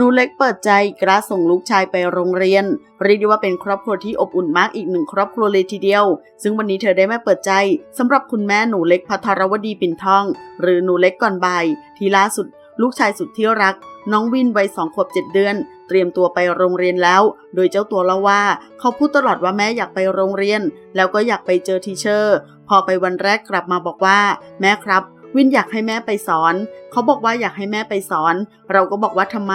หนูเล็กเปิดใจกล้าส่งลูกชายไปโรงเรียน เรียกได้ว่าเป็นครอบครัวที่อบอุ่นมากอีกหนึ่งครอบครัวเลยทีเดียว ซึ่งวันนี้เธอได้มาเปิดใจสำหรับคุณแม่หนูเล็กพัทรวดีปิ่นทอง หรือหนูเล็กก่อนบ่ายที่ล่าสุด ลูกชายสุดที่รัก น้องวินวัยสองขวบเจ็ดเดือน เตรียมตัวไปโรงเรียนแล้ว โดยเจ้าตัวเล่าว่า เขาพูดตลอดว่าแม่อยากไปโรงเรียน แล้วก็อยากไปเจอทีเชอร์ พอไปวันแรกกลับมาบอกว่า แม่ครับ วินอยากให้แม่ไปสอน เขาบอกว่าอยากให้แม่ไปสอน เราก็บอกว่าทำไม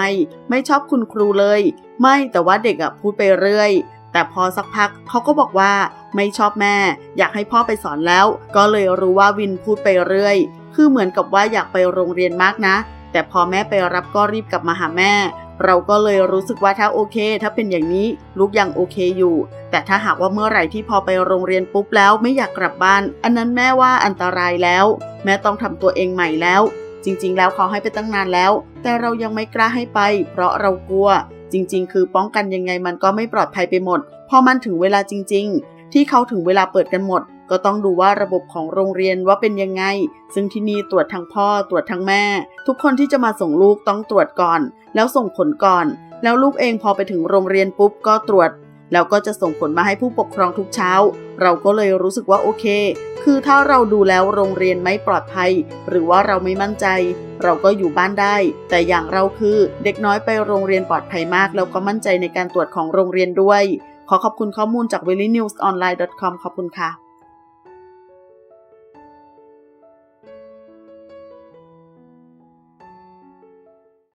ไม่ชอบคุณครูเลย ไม่แต่ว่าเด็กอะพูดไปเรื่อย แต่พอสักพักเขาก็บอกว่าไม่ชอบแม่ อยากให้พ่อไปสอนแล้ว ก็เลยรู้ว่าวินพูดไปเรื่อย คือเหมือนกับว่าอยากไปโรงเรียนมากนะ แต่พอแม่ไปรับก็รีบกลับมาหาแม่ เราก็เลยรู้สึกว่าถ้าโอเค ถ้าเป็นอย่างนี้ลูกยังโอเคอยู่ แต่ถ้าหากว่าเมื่อไหร่ที่พอไปโรงเรียนปุ๊บแล้วไม่อยากกลับบ้าน อันนั้นแม่ว่าอันตรายแล้ว แม่ต้องทำตัวเองใหม่แล้ว จริง ๆ แล้วเขาให้ไปตั้งนานแล้ว แต่เรายังไม่กล้าให้ไป เพราะเรากลัว จริง ๆ คือป้องกันยังไงมันก็ไม่ปลอดภัยไปหมด พอมันถึงเวลาจริง ๆ ที่เขาถึงเวลาเปิดกันหมด ก็ต้องดูว่าระบบของโรงเรียนว่าเป็นยังไง ซึ่งที่นี่ตรวจทั้งพ่อตรวจทั้งแม่ ทุกคนที่จะมาส่งลูกต้องตรวจก่อน แล้วส่งผลก่อน แล้วลูกเองพอไปถึงโรงเรียนปุ๊บก็ตรวจ แล้วก็จะส่งผลมาให้ผู้ปกครองทุกเช้า เราก็เลยรู้สึกว่าโอเค คือถ้าเราดูแล้วโรงเรียนไม่ปลอดภัย หรือว่าเราไม่มั่นใจ เราก็อยู่บ้านได้ แต่อย่างเราคือเด็กน้อยไปโรงเรียนปลอดภัยมาก แล้วก็มั่นใจในการตรวจของโรงเรียนด้วย ขอขอบคุณข้อมูลจาก w e l l y n e w s o n l i n e c o m ขอบคุณค่ะ